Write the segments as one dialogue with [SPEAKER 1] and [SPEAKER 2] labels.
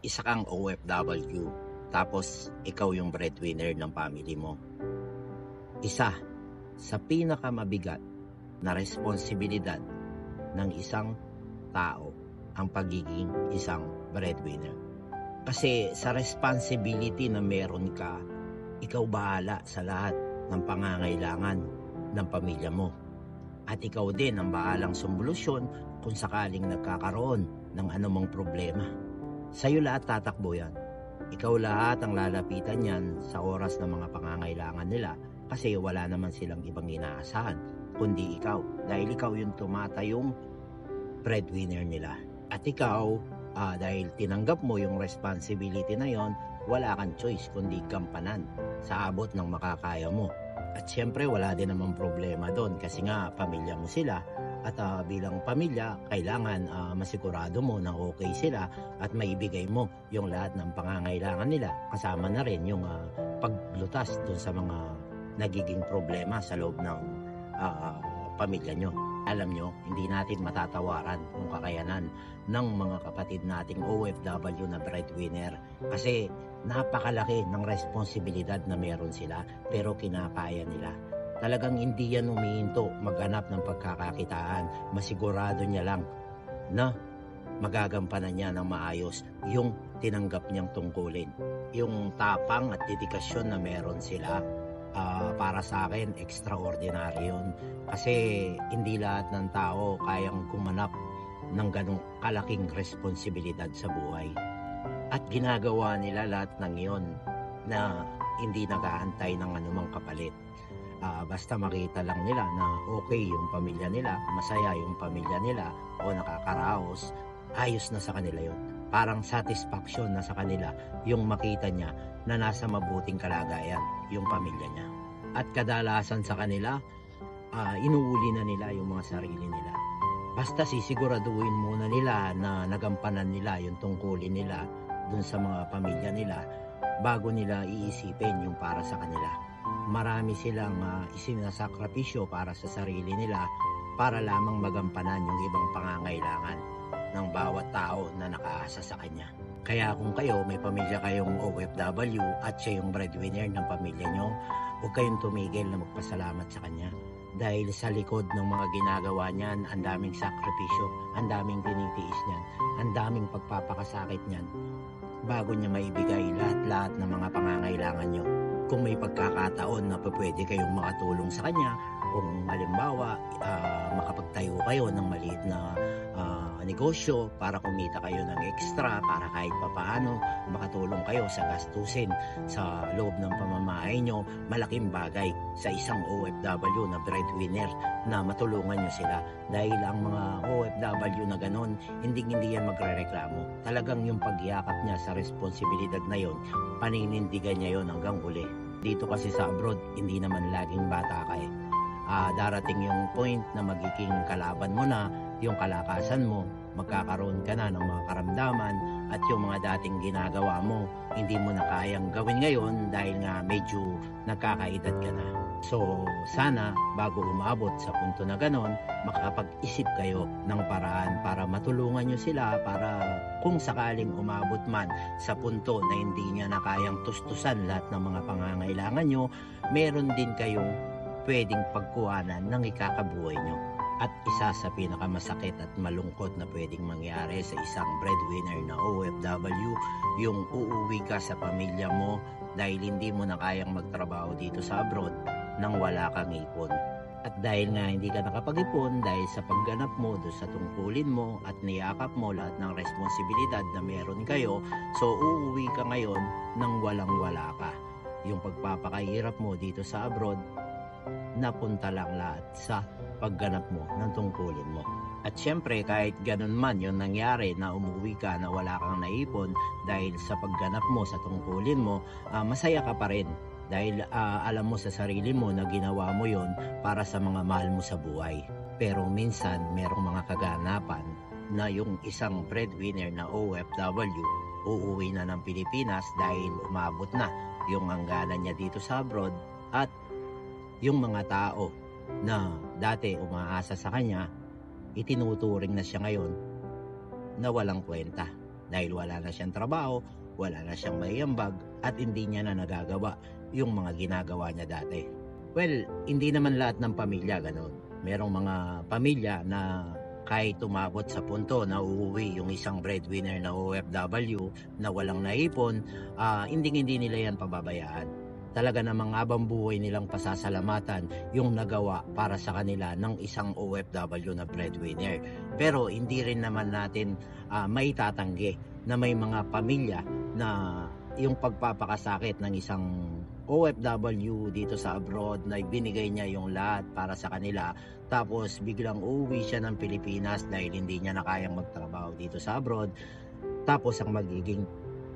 [SPEAKER 1] isa kang OFW, tapos ikaw yung breadwinner ng family mo. Isa sa pinakamabigat na responsibilidad ng isang tao ang pagiging isang breadwinner. Kasi sa responsibility na meron ka, ikaw bahala sa lahat ng pangangailangan ng pamilya mo. At ikaw din ang bahalang solusyon kung sakaling nagkakaroon ng anumang problema. Sa'yo lahat tatakbo yan. Ikaw lahat ang lalapitan yan sa oras ng mga pangangailangan nila kasi wala naman silang ibang inaasahan kundi ikaw dahil ikaw yung tumatayong breadwinner nila. At ikaw, ah, dahil tinanggap mo yung responsibility na yon, wala kang choice kundi gampanan sa abot ng makakaya mo. At syempre wala din namang problema doon kasi nga pamilya mo sila at ah, bilang pamilya kailangan ah, masigurado mo na okay sila at maibigay mo yung lahat ng pangangailangan nila kasama na rin yung ah, paglutas doon sa mga nagiging problema sa loob ng ah, pamilya nyo. Alam nyo, hindi natin matatawaran yung kakayanan ng mga kapatid nating OFW na breadwinner kasi napakalaki ng responsibilidad na meron sila pero kinakaya nila. Talagang hindi yan umihinto maghanap ng pagkakakitaan. Masigurado niya lang na magagampanan niya ng maayos yung tinanggap niyang tungkulin. Yung tapang at dedikasyon na meron sila ah, para sa akin extraordinary yun. Kasi hindi lahat ng tao kayang gumanap ng ganong kalaking responsibilidad sa buhay. At ginagawa nila lahat ng iyon na hindi nag-aantay ng anumang kapalit. Ah, basta makita lang nila na okay yung pamilya nila, masaya yung pamilya nila o nakakaraos, ayos na sa kanila yon. Parang satisfaction na sa kanila yung makita niya na nasa mabuting kalagayan yung pamilya niya. At kadalasan sa kanila, ah, inuuli na nila yung mga sarili nila. Basta sisiguraduhin muna nila na nagampanan nila yung tungkulin nila dun sa mga pamilya nila bago nila iisipin yung para sa kanila. Marami silang uh, isinasakripisyo para sa sarili nila para lamang magampanan yung ibang pangangailangan ng bawat tao na nakaasa sa kanya. Kaya kung kayo may pamilya kayong OFW at siya yung breadwinner ng pamilya nyo, huwag kayong tumigil na magpasalamat sa kanya. Dahil sa likod ng mga ginagawa niyan, ang daming sakripisyo, ang daming tinitiis niyan, ang daming pagpapakasakit niyan bago niya maibigay lahat-lahat ng mga pangangailangan nyo. Kung may pagkakataon na pwede kayong makatulong sa kanya, kung halimbawa ah, makapagtayo kayo ng maliit na ah, negosyo para kumita kayo ng extra para kahit papaano makatulong kayo sa gastusin sa loob ng pamamahay nyo, malaking bagay sa isang OFW na breadwinner na matulungan nyo sila dahil ang mga OFW na ganon, hindi hindi yan magre-reklamo. Talagang yung pagyakap niya sa responsibilidad na yon, paninindigan niya yon hanggang uli. Dito kasi sa abroad, hindi naman laging bata ka eh. Ah, darating yung point na magiging kalaban mo na yung kalakasan mo, magkakaroon ka na ng mga karamdaman at yung mga dating ginagawa mo, hindi mo na kayang gawin ngayon dahil nga medyo nagkakaedad ka na. So, sana bago umabot sa punto na ganon, makapag-isip kayo ng paraan para matulungan nyo sila para kung sakaling umabot man sa punto na hindi niya na kayang tustusan lahat ng mga pangangailangan nyo, meron din kayong pwedeng pagkuhanan ng ikakabuhay nyo. At isa sa pinakamasakit at malungkot na pwedeng mangyari sa isang breadwinner na OFW, yung uuwi ka sa pamilya mo dahil hindi mo na kayang magtrabaho dito sa abroad nang wala kang ipon. At dahil nga hindi ka nakapag-ipon dahil sa pagganap mo doon sa tungkulin mo at niyakap mo lahat ng responsibilidad na meron kayo, so uuwi ka ngayon nang walang-wala ka. Yung pagpapakahirap mo dito sa abroad, napunta lang lahat sa pagganap mo ng tungkulin mo. At syempre kahit ganun man yung nangyari na umuwi ka na wala kang naipon dahil sa pagganap mo sa tungkulin mo, ah, masaya ka pa rin dahil ah, alam mo sa sarili mo na ginawa mo yon para sa mga mahal mo sa buhay. Pero minsan merong mga kaganapan na yung isang breadwinner na OFW uuwi na ng Pilipinas dahil umabot na yung hangganan niya dito sa abroad at yung mga tao na dati umaasa sa kanya, itinuturing na siya ngayon na walang kwenta. dahil wala na siyang trabaho, wala na siyang mayambag at hindi niya na nagagawa yung mga ginagawa niya dati. Well, hindi naman lahat ng pamilya ganun. Merong mga pamilya na kahit tumabot sa punto na uuwi yung isang breadwinner na OFW na walang naipon, ah, hindi hindi nila yan pababayaan. Talaga namang abang buhay nilang pasasalamatan yung nagawa para sa kanila ng isang OFW na breadwinner. Pero hindi rin naman natin ah, may tatanggi na may mga pamilya na yung pagpapakasakit ng isang OFW dito sa abroad na binigay niya yung lahat para sa kanila tapos biglang uuwi siya ng Pilipinas dahil hindi niya na kayang magtrabaho dito sa abroad tapos ang magiging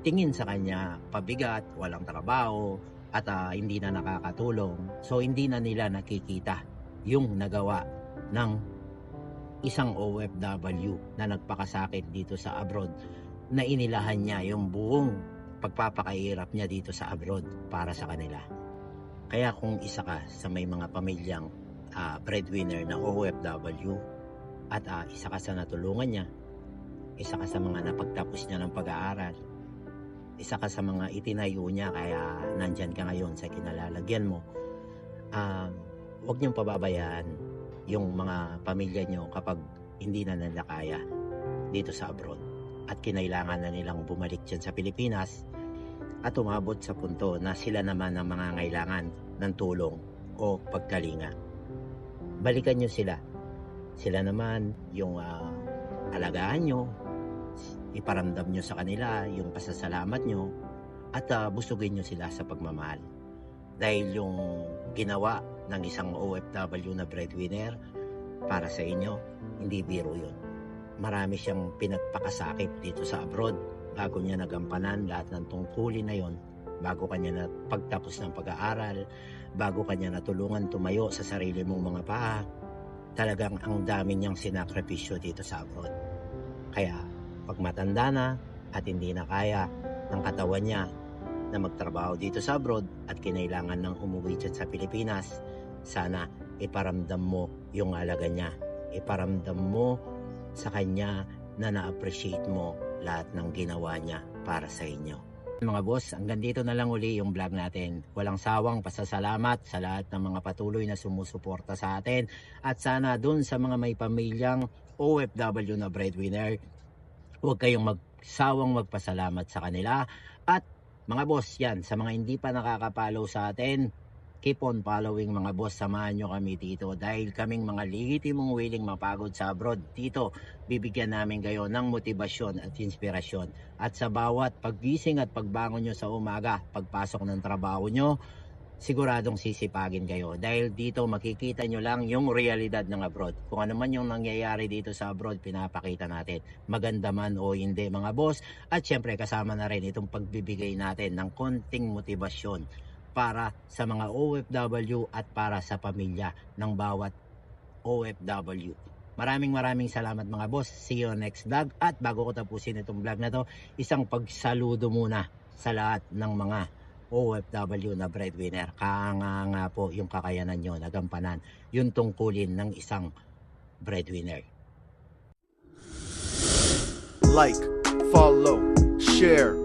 [SPEAKER 1] tingin sa kanya pabigat, walang trabaho at ah, hindi na nakakatulong so hindi na nila nakikita yung nagawa ng isang OFW na nagpakasakit dito sa abroad na inilahan niya yung buong pagpapakahirap niya dito sa abroad para sa kanila. Kaya kung isa ka sa may mga pamilyang ah, breadwinner na OFW at ah, isa ka sa natulungan niya, isa ka sa mga napagtapos niya ng pag-aaral, isa ka sa mga itinayo niya kaya nandyan ka ngayon sa kinalalagyan mo, um, huwag niyong pababayaan yung mga pamilya niyo kapag hindi na nila kaya dito sa abroad at kinailangan na nilang bumalik dyan sa Pilipinas at umabot sa punto na sila naman ang mga ngailangan ng tulong o pagkalinga. Balikan nyo sila. Sila naman yung ah, alagaan nyo, iparamdam nyo sa kanila yung pasasalamat nyo at ah, busugin nyo sila sa pagmamahal. Dahil yung ginawa ng isang OFW na breadwinner para sa inyo, hindi biro yun. Marami siyang pinagpakasakit dito sa abroad bago niya nagampanan lahat ng tungkulin na yon bago kanya na pagtapos ng pag-aaral, bago kanya natulungan tumayo sa sarili mong mga paa, talagang ang dami niyang sinakripisyo dito sa abroad. Kaya, pag matanda na at hindi na kaya ng katawan niya na magtrabaho dito sa abroad at kinailangan ng umuwi dyan sa Pilipinas, sana iparamdam mo yung alaga niya. Iparamdam mo sa kanya na na-appreciate mo lahat ng ginawa niya para sa inyo. Mga boss, hanggang dito na lang uli yung vlog natin. Walang sawang pasasalamat sa lahat ng mga patuloy na sumusuporta sa atin at sana dun sa mga may pamilyang OFW na breadwinner, huwag kayong magsawang magpasalamat sa kanila. At mga boss yan, sa mga hindi pa nakakapalaw sa atin, keep on following mga boss, samahan nyo kami dito dahil kaming mga legitimong willing mapagod sa abroad. Dito, bibigyan namin kayo ng motibasyon at inspirasyon. At sa bawat paggising at pagbangon nyo sa umaga, pagpasok ng trabaho nyo, siguradong sisipagin kayo dahil dito makikita nyo lang yung realidad ng abroad. Kung ano man yung nangyayari dito sa abroad, pinapakita natin. Maganda man o hindi mga boss. At syempre kasama na rin itong pagbibigay natin ng konting motibasyon para sa mga OFW at para sa pamilya ng bawat OFW. Maraming maraming salamat mga boss. See you next vlog. At bago ko tapusin itong vlog na to, isang pagsaludo muna sa lahat ng mga OFW na breadwinner. Kaanga po yung kakayanan nyo na gampanan yung tungkulin ng isang breadwinner.
[SPEAKER 2] like, follow, share,